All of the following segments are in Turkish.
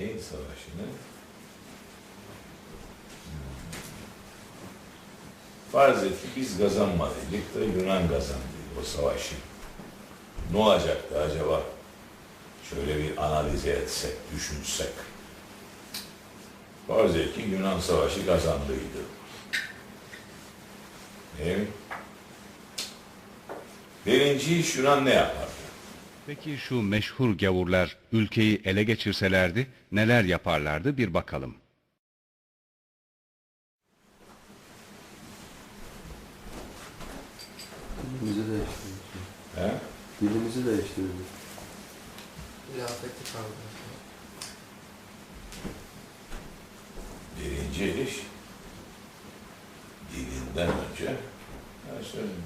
Neyin savaşını? Hmm. Farz et ki biz kazanmadıydık da Yunan kazandı o savaşı. Ne olacaktı acaba? Şöyle bir analize etsek, düşünsek. Farz et ki Yunan savaşı kazandıydı. Değil mi? Birinci iş Yunan ne yapardı? Peki şu meşhur gavurlar ülkeyi ele geçirselerdi neler yaparlardı bir bakalım. Dilimizi değiştirdik. He? Dilimizi değiştirdik. Kıyafeti kaldırdı. Birinci iş dininden önce ben söyleyeyim.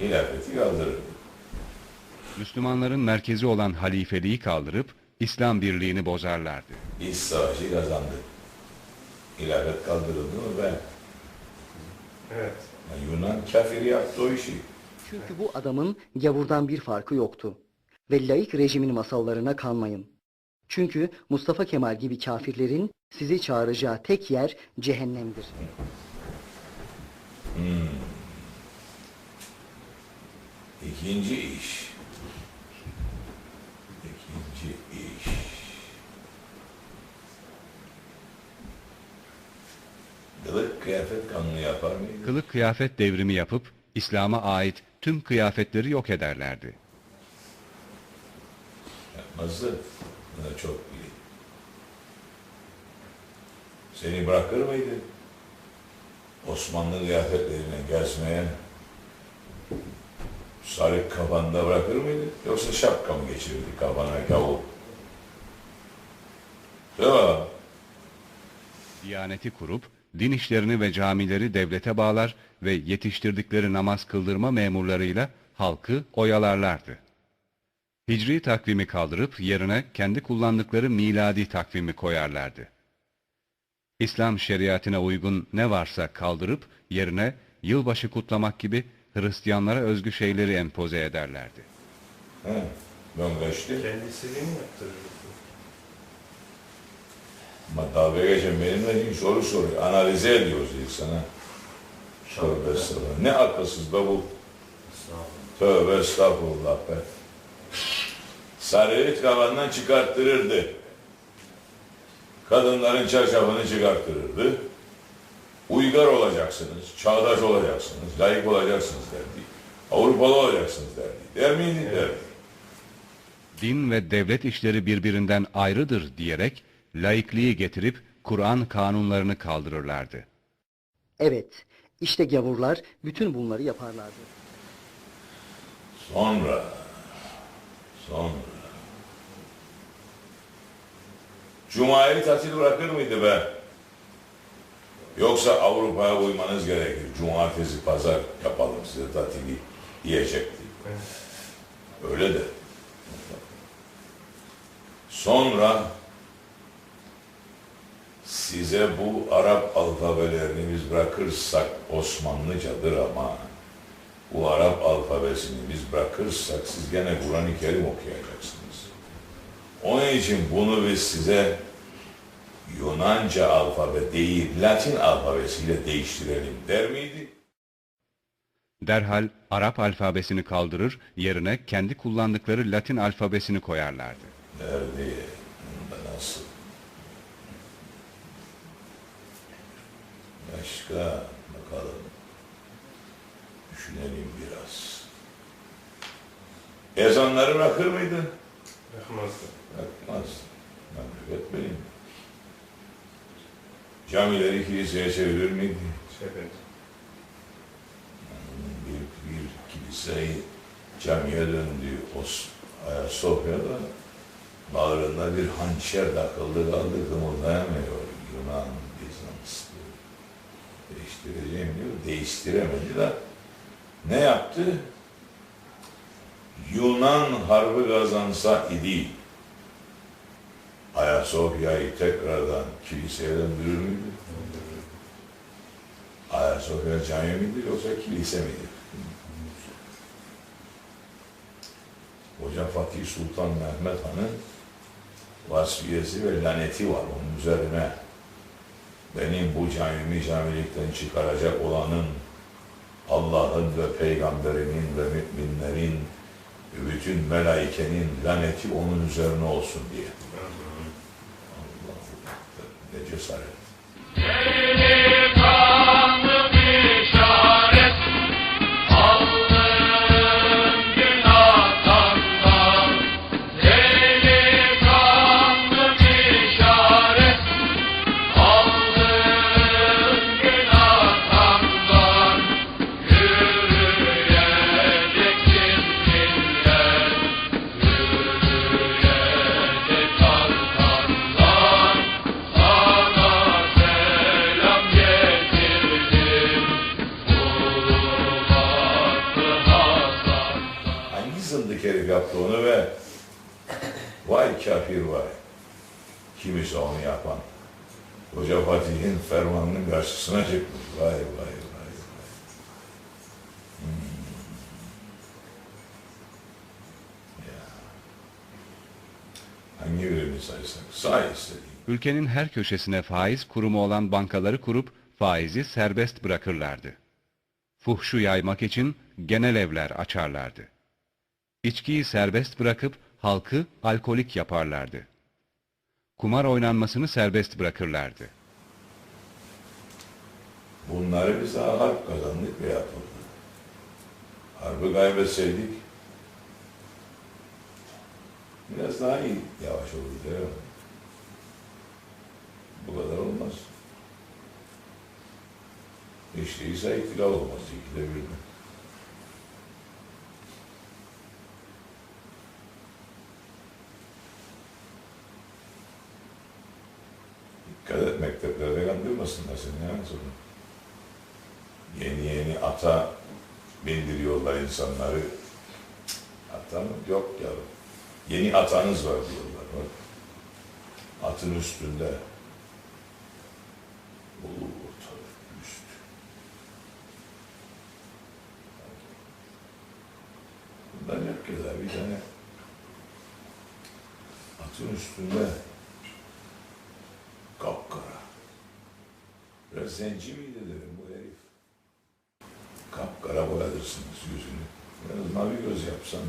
Hilafeti kaldırırdı. Müslümanların merkezi olan halifeliği kaldırıp İslam birliğini bozarlardı. Biz savaşı kazandık. Hilafet kaldırıldı mı ben? Evet. Yani Yunan kafir yaptı o işi. Çünkü bu adamın gavurdan bir farkı yoktu. Ve laik rejimin masallarına kanmayın. Çünkü Mustafa Kemal gibi kafirlerin sizi çağıracağı tek yer cehennemdir. İkinci iş. İkinci iş. Kılık kıyafet kanunu yapar mıydı? Kılık kıyafet devrimi yapıp İslam'a ait tüm kıyafetleri yok ederlerdi. Yapmazdı. Buna çok iyi. Seni bırakır mıydı? Osmanlı kıyafetlerine gezmeye sarık kafanda bırakır mıydı? Yoksa şapka mı geçirirdi kafana kavuk? Değil mi? Diyaneti kurup din işlerini ve camileri devlete bağlar ve yetiştirdikleri namaz kıldırma memurlarıyla halkı oyalarlardı. Hicri takvimi kaldırıp yerine kendi kullandıkları miladi takvimi koyarlardı. İslam şeriatine uygun ne varsa kaldırıp yerine yılbaşı kutlamak gibi Hristiyanlara özgü şeyleri empoze ederlerdi. He, ben kaçtı. Kendi istediğini yaptırırdı. Ama dalga geçen benimle değil soru soruyor. Analize ediyoruz ilk sana. Tövbe estağfurullah. Ne akılsız be bu. Tövbe estağfurullah be. Sarığı kafandan çıkarttırırdı. Kadınların çarşafını çıkarttırırdı. Uygar olacaksınız, çağdaş olacaksınız, layık olacaksınız derdi. Avrupalı olacaksınız derdi. Der miydi? Derdi. din ve devlet işleri birbirinden ayrıdır diyerek laikliği getirip Kur'an kanunlarını kaldırırlardı. Evet, işte gavurlar bütün bunları yaparlardı. Sonra, sonra. Cuma'yı tatil bırakır mıydı be? Yoksa Avrupa'ya uymanız gerekir. Cumartesi, pazar yapalım size tatili diyecekti. Öyle de. Sonra size bu Arap alfabelerini biz bırakırsak Osmanlıcadır ama bu Arap alfabesini biz bırakırsak siz gene Kur'an-ı Kerim okuyacaksınız. Onun için bunu biz size Yunanca alfabe değil Latin alfabesiyle değiştirelim der miydi? Derhal Arap alfabesini kaldırır, yerine kendi kullandıkları Latin alfabesini koyarlardı. Derdi. Başka bakalım. Düşünelim biraz. Ezanları bırakır mıydı? Yapmazdı. Bırakmaz. Memleket benim. Camileri kiliseye çevirir miydi? Şefet. Bir, bir kiliseyi camiye döndü. Ayasofya'da bağrında bir hançer takıldı kaldı kımıldayamıyor. Yunan. Değiştireceğim diyor. Değiştiremedi de ne yaptı? Yunan harbi kazansa idi. Ayasofya'yı tekrardan kiliseye döndürür müydü? Ayasofya cami midir yoksa kilise midir? Hoca Fatih Sultan Mehmet Han'ın vasfiyesi ve laneti var onun üzerine. Benim bu camimi camilikten çıkaracak olanın Allah'ın ve peygamberinin ve müminlerin bütün melaikenin laneti onun üzerine olsun diye. Allahu. Ne cesaret. Herif yaptı onu ve vay kafir vay. Kimisi onu yapan. Hoca Fatih'in fermanının karşısına çıkmış. Vay vay vay. Hmm. Hangi birini saysak? Say istediğin. Ülkenin her köşesine faiz kurumu olan bankaları kurup faizi serbest bırakırlardı. Fuhşu yaymak için genel evler açarlardı. İçkiyi serbest bırakıp halkı alkolik yaparlardı. Kumar oynanmasını serbest bırakırlardı. Bunları biz harp kazandık ve yapıldı. Harbi kaybetseydik biraz daha iyi yavaş olurdu değil? Bu kadar olmaz. Hiç değilse ihtilal olmaz. İkide bir. Dikkat et kandırmasınlar seni ya sonra. Yeni yeni ata bindiriyorlar insanları. Cık, Ata mı? Yok ya. Yeni atanız var diyorlar. Bak. Atın üstünde. Oo, tabii, üst. Bundan yok güzel bir tane atın üstünde kapkara. Biraz zenci miydi dedim bu herif. Kapkara boyatırsınız yüzünü. Biraz mavi göz yapsan.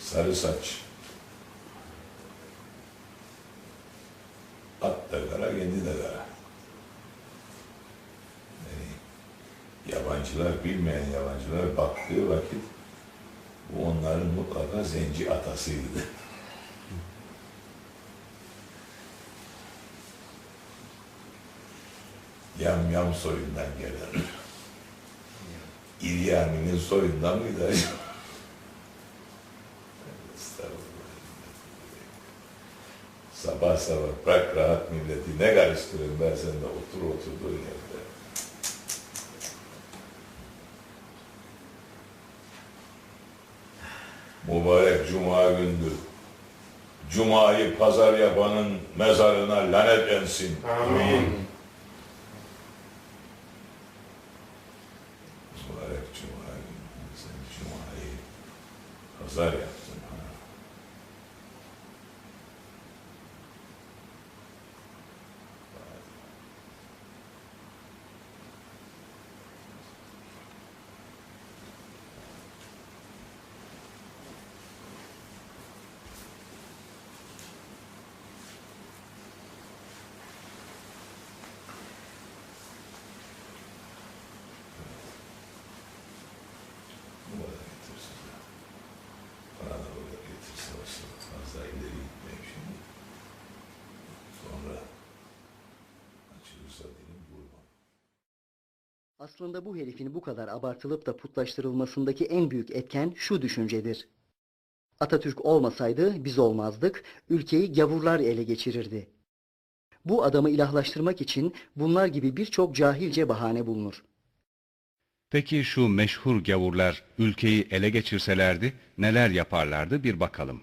Sarı saç. At da kara, kendi de kara. Yani yabancılar, bilmeyen yabancılar baktığı vakit bu onların mutlaka zenci atasıydı. Yam yam soyundan gelen. İryami'nin soyundan mıydı acaba? Sabah sabah bırak rahat milleti. Ne karıştırın ben sen de otur oturduğun yerde. Mübarek cuma gündür. Cuma'yı pazar yapanın mezarına lanet ensin. Amin. Mübarek cuma günü. Sen cumayı pazar yaptın. Ha. Bu kadar getirsin ya. Bana da böyle getirse olsun. Fazla ileri gitmeyeyim şimdi. Sonra açılırsa dilim vurmam. Aslında bu herifin bu kadar abartılıp da putlaştırılmasındaki en büyük etken şu düşüncedir. Atatürk olmasaydı biz olmazdık, ülkeyi gavurlar ele geçirirdi. Bu adamı ilahlaştırmak için bunlar gibi birçok cahilce bahane bulunur. Peki şu meşhur gavurlar ülkeyi ele geçirselerdi neler yaparlardı bir bakalım.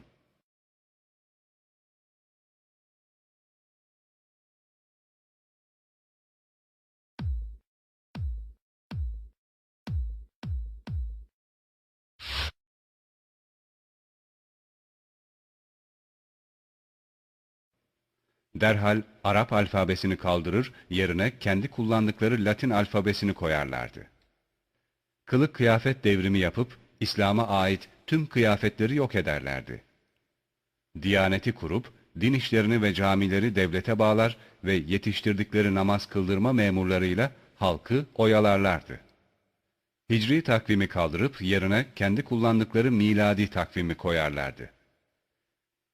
Derhal Arap alfabesini kaldırır, yerine kendi kullandıkları Latin alfabesini koyarlardı. Kılık kıyafet devrimi yapıp İslam'a ait tüm kıyafetleri yok ederlerdi. Diyaneti kurup din işlerini ve camileri devlete bağlar ve yetiştirdikleri namaz kıldırma memurlarıyla halkı oyalarlardı. Hicri takvimi kaldırıp yerine kendi kullandıkları miladi takvimi koyarlardı.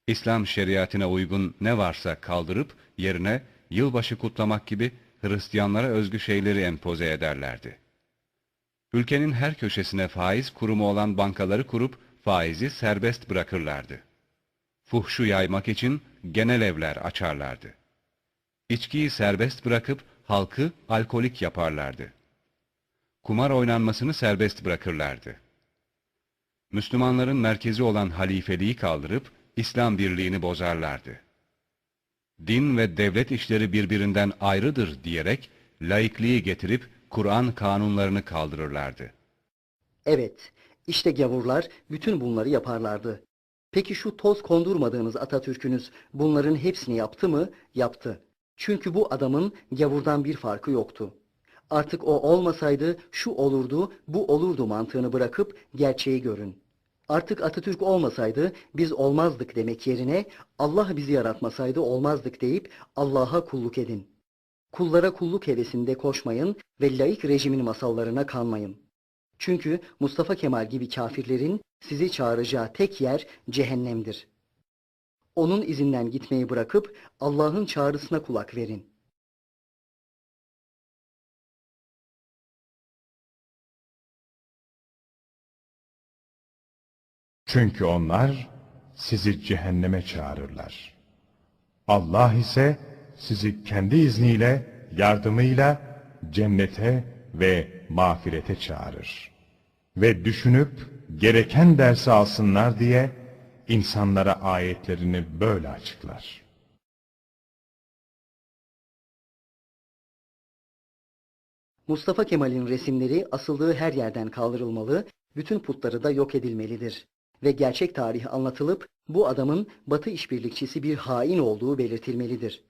İslam şeriatına uygun ne varsa kaldırıp yerine yılbaşı kutlamak gibi Hristiyanlara özgü şeyleri empoze ederlerdi. Ülkenin her köşesine faiz kurumu olan bankaları kurup faizi serbest bırakırlardı. Fuhşu yaymak için genel evler açarlardı. İçkiyi serbest bırakıp halkı alkolik yaparlardı. Kumar oynanmasını serbest bırakırlardı. Müslümanların merkezi olan halifeliği kaldırıp İslam birliğini bozarlardı. Din ve devlet işleri birbirinden ayrıdır diyerek laikliği getirip Kur'an kanunlarını kaldırırlardı. Evet, işte gavurlar bütün bunları yaparlardı. Peki şu toz kondurmadığınız Atatürk'ünüz bunların hepsini yaptı mı? Yaptı. Çünkü bu adamın gavurdan bir farkı yoktu. Artık o olmasaydı şu olurdu, bu olurdu mantığını bırakıp gerçeği görün. Artık Atatürk olmasaydı biz olmazdık demek yerine Allah bizi yaratmasaydı olmazdık deyip Allah'a kulluk edin. Kullara kulluk hevesinde koşmayın ve laik rejimin masallarına kanmayın. Çünkü Mustafa Kemal gibi kafirlerin sizi çağıracağı tek yer cehennemdir. Onun izinden gitmeyi bırakıp Allah'ın çağrısına kulak verin. Çünkü onlar sizi cehenneme çağırırlar. Allah ise sizi kendi izniyle, yardımıyla cennete ve mağfirete çağırır. Ve düşünüp gereken dersi alsınlar diye insanlara ayetlerini böyle açıklar. Mustafa Kemal'in resimleri asıldığı her yerden kaldırılmalı, bütün putları da yok edilmelidir. Ve gerçek tarih anlatılıp bu adamın Batı işbirlikçisi bir hain olduğu belirtilmelidir.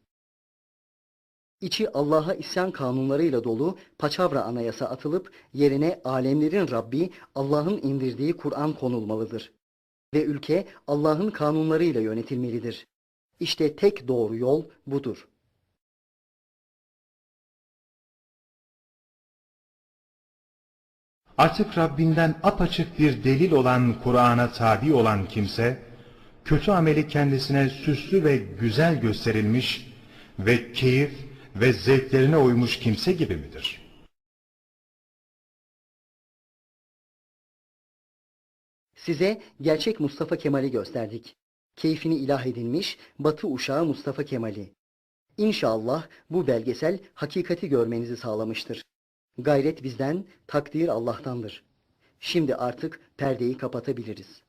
İçi Allah'a isyan kanunlarıyla dolu paçavra anayasa atılıp yerine alemlerin Rabbi Allah'ın indirdiği Kur'an konulmalıdır. Ve ülke Allah'ın kanunlarıyla yönetilmelidir. İşte tek doğru yol budur. Artık Rabbinden apaçık bir delil olan Kur'an'a tabi olan kimse, kötü ameli kendisine süslü ve güzel gösterilmiş ve keyif ve zevklerine uymuş kimse gibi midir? Size gerçek Mustafa Kemal'i gösterdik. Keyfini ilah edilmiş Batı uşağı Mustafa Kemal'i. İnşallah bu belgesel hakikati görmenizi sağlamıştır. Gayret bizden, takdir Allah'tandır. Şimdi artık perdeyi kapatabiliriz.